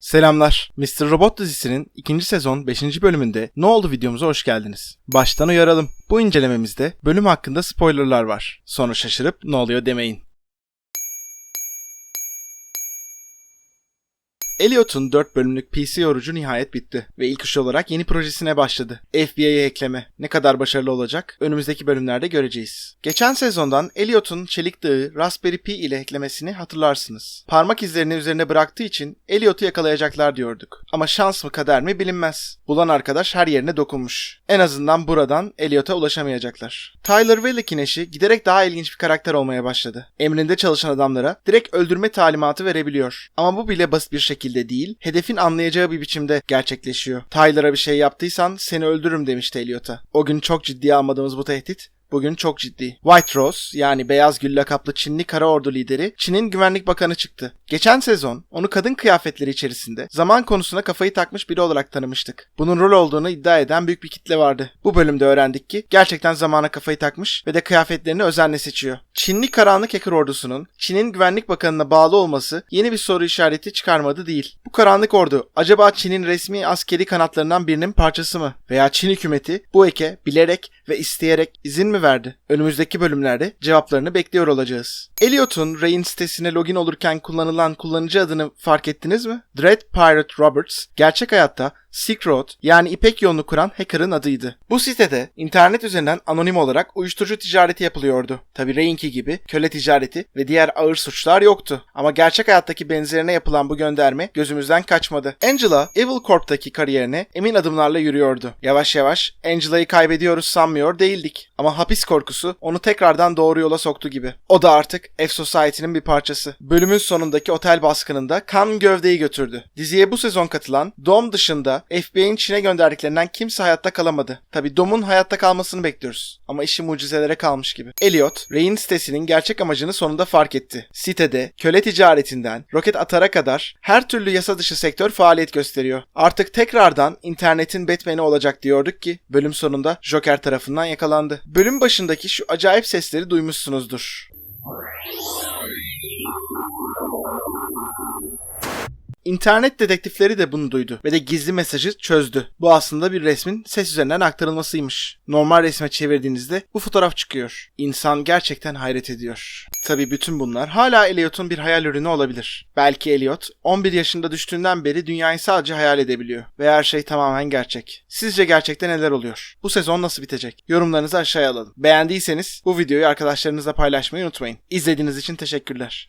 Selamlar. Mr. Robot dizisinin ikinci sezon 5. bölümünde Ne oldu videomuza hoş geldiniz. Baştan uyaralım. Bu incelememizde bölüm hakkında spoilerlar var. Sonra şaşırıp ne oluyor demeyin. Elliot'un 4 bölümlük PC yorucu nihayet bitti ve ilk iş olarak yeni projesine başladı. FBI'ye ekleme. Ne kadar başarılı olacak önümüzdeki bölümlerde göreceğiz. Geçen sezondan Elliot'un çelik dağı Raspberry Pi ile eklemesini hatırlarsınız. Parmak izlerini üzerine bıraktığı için Elliot'u yakalayacaklar diyorduk. Ama şans mı kader mi bilinmez. Bulan arkadaş her yerine dokunmuş. En azından buradan Elliot'a ulaşamayacaklar. Tyler Wellick'in eşi giderek daha ilginç bir karakter olmaya başladı. Emrinde çalışan adamlara direkt öldürme talimatı verebiliyor. Ama bu bile basit bir şekilde değil, hedefin anlayacağı bir biçimde gerçekleşiyor. Tyler'a bir şey yaptıysan seni öldürürüm demişti Elliot'a. O gün çok ciddiye almadığımız bu tehdit Bugün çok ciddi. White Rose yani Beyaz Gül lakaplı Çinli Kara Ordu lideri Çin'in güvenlik bakanı çıktı. Geçen sezon onu kadın kıyafetleri içerisinde zaman konusuna kafayı takmış biri olarak tanımıştık. Bunun rol olduğunu iddia eden büyük bir kitle vardı. Bu bölümde öğrendik ki gerçekten zamana kafayı takmış ve de kıyafetlerini özenle seçiyor. Çinli karanlık hacker ordusunun Çin'in güvenlik bakanına bağlı olması yeni bir soru işareti çıkarmadı değil. Bu karanlık ordu acaba Çin'in resmi askeri kanatlarından birinin parçası mı? Veya Çin hükümeti bu eke bilerek ve isteyerek izin mi verdi? Önümüzdeki bölümlerde cevaplarını bekliyor olacağız. Elliot'un Ray'in sitesine login olurken kullanılan kullanıcı adını fark ettiniz mi? Dread Pirate Roberts gerçek hayatta Silk Road yani İpek yolunu kuran hacker'ın adıydı. Bu sitede internet üzerinden anonim olarak uyuşturucu ticareti yapılıyordu. Tabi Ray'inki gibi köle ticareti ve diğer ağır suçlar yoktu. Ama gerçek hayattaki benzerine yapılan bu gönderme gözümüzden kaçmadı. Angela, Evil Corp'taki kariyerine emin adımlarla yürüyordu. Yavaş yavaş Angela'yı kaybediyoruz sanmıyor değildik. Ama hapis korkusu onu tekrardan doğru yola soktu gibi. O da artık F Society'nin bir parçası. Bölümün sonundaki otel baskınında kan gövdeyi götürdü. Diziye bu sezon katılan Dom dışında FBI'nin Çin'e gönderdiklerinden kimse hayatta kalamadı. Tabi Dom'un hayatta kalmasını bekliyoruz. Ama işi mucizelere kalmış gibi. Elliot, Ray'in sitesinin gerçek amacını sonunda fark etti. Sitede köle ticaretinden roket atara kadar her türlü yasa dışı sektör faaliyet gösteriyor. Artık tekrardan internetin Batman'i olacak diyorduk ki bölüm sonunda Joker tarafından yakalandı. Bölüm başındaki şu acayip sesleri duymuşsunuzdur. İnternet dedektifleri de bunu duydu ve de gizli mesajı çözdü. Bu aslında bir resmin ses üzerinden aktarılmasıymış. Normal resme çevirdiğinizde bu fotoğraf çıkıyor. İnsan gerçekten hayret ediyor. Tabi bütün bunlar hala Elliot'un bir hayal ürünü olabilir. Belki Elliot 11 yaşında düştüğünden beri dünyayı sadece hayal edebiliyor ve her şey tamamen gerçek. Sizce gerçekte neler oluyor? Bu sezon nasıl bitecek? Yorumlarınızı aşağıya alalım. Beğendiyseniz bu videoyu arkadaşlarınızla paylaşmayı unutmayın. İzlediğiniz için teşekkürler.